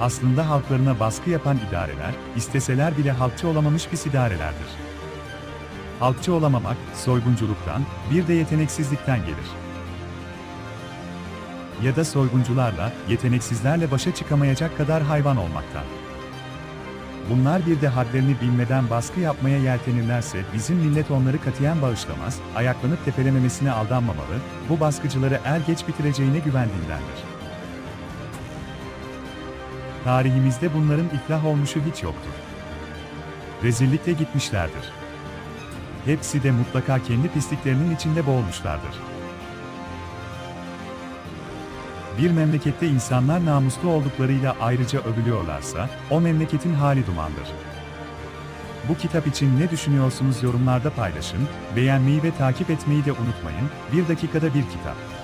aslında halklarına baskı yapan idareler, isteseler bile halkçı olamamış pis idarelerdir. Halkçı olamamak, soygunculuktan, bir de yeteneksizlikten gelir. Ya da soyguncularla, yeteneksizlerle başa çıkamayacak kadar hayvan olmaktan. Bunlar bir de hadlerini bilmeden baskı yapmaya yeltenirlerse bizim millet onları katiyen bağışlamaz, ayaklanıp tepelememesine aldanmamalı, bu baskıcıları er geç bitireceğine güvendiğindendir. Tarihimizde bunların iflah olmuşu hiç yoktur. Rezillikle gitmişlerdir. Hepsi de mutlaka kendi pisliklerinin içinde boğulmuşlardır. Bir memlekette insanlar namuslu olduklarıyla ayrıca övülüyorlarsa, o memleketin hali dumandır. Bu kitap için ne düşünüyorsunuz yorumlarda paylaşın, beğenmeyi ve takip etmeyi de unutmayın, bir dakikada bir kitap.